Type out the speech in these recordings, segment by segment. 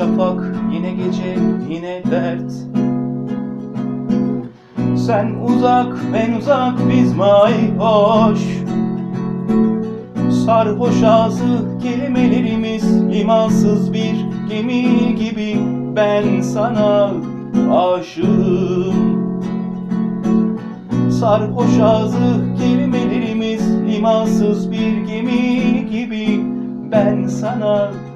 şafak yine gece yine dert. Sen uzak ben uzak biz mayhoş. Sarhoş ağzı kelimelerimiz limansız bir gemi gibi. Ben sana aşığım. Sarhoş ağzı kelimelerimiz limansız bir gemi gibi. Ben sana aşığım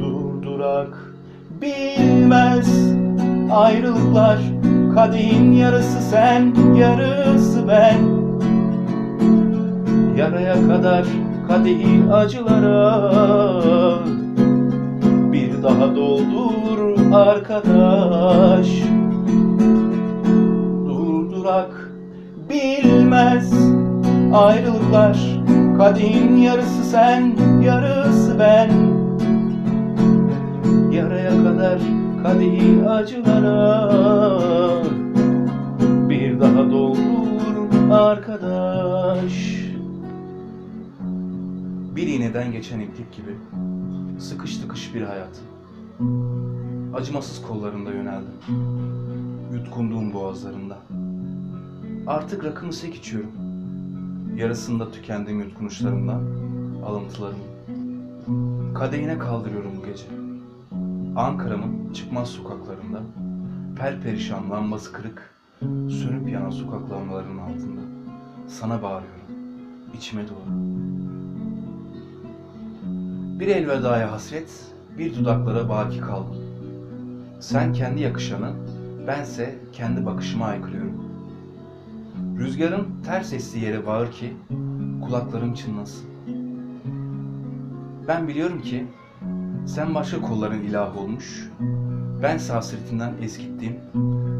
Durdurak bilmez ayrılıklar. Kadehin yarısı sen yarısı ben. Yaraya kadar kadehi acılara Bir daha doldur arkadaş. Durdurak bilmez ayrılıklar Kadehin yarısı sen yarısı ben. Yaraya kadar kadehi acılara. Bir daha doldur arkadaş. Bir iğneden geçen iplik gibi Sıkış tıkış bir hayat. Acımasız kollarında yöneldim. Yutkunduğum boğazlarında Artık rakımı sek içiyorum Yarısında tükendiğim yutkunuşlarımdan Alıntılarımı Kadehine kaldırıyorum bu gece. Ankara'mın çıkmaz sokaklarında Perperişan lambası kırık Sönüp yanan sokak lambalarının altında. Sana bağırıyorum içime doğru. Bir elvedaya hasret Bir dudaklara baki kaldım. Sen kendi yakışanı Bense kendi bakışıma aykırıyorum Rüzgarın ters estiği yere bağır ki Kulaklarım çınlasın Ben biliyorum ki sen başka kolların ilahı olmuş, ben hasretinden eskittiğim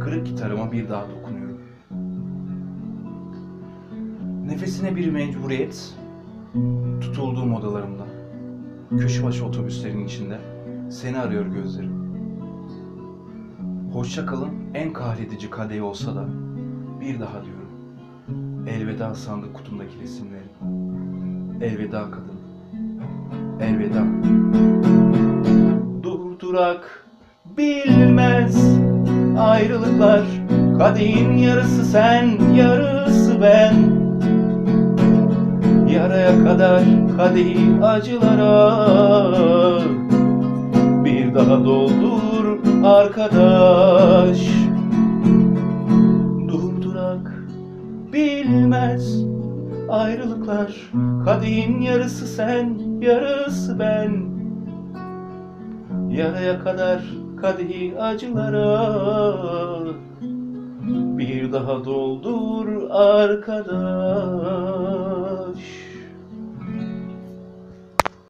kırık gitarıma bir daha dokunuyorum. Nefesine bir mecburiyet, tutulduğum odalarımda, köşe başı otobüslerin içinde seni arıyor gözlerim. Hoşça kalın en kahredici kadehi olsa da bir daha diyorum. Elveda sandık kutumdaki resimleri. Elveda kadın. Elveda durdurak bilmez ayrılıklar Kadehin yarısı sen yarısı ben Yaraya kadar kadehi acılara Bir daha doldur arkadaş bilmez. Ayrılıklar Kadehin yarısı sen yarısı ben. Yaraya kadar kadehi acılara Bir daha doldur arkadaş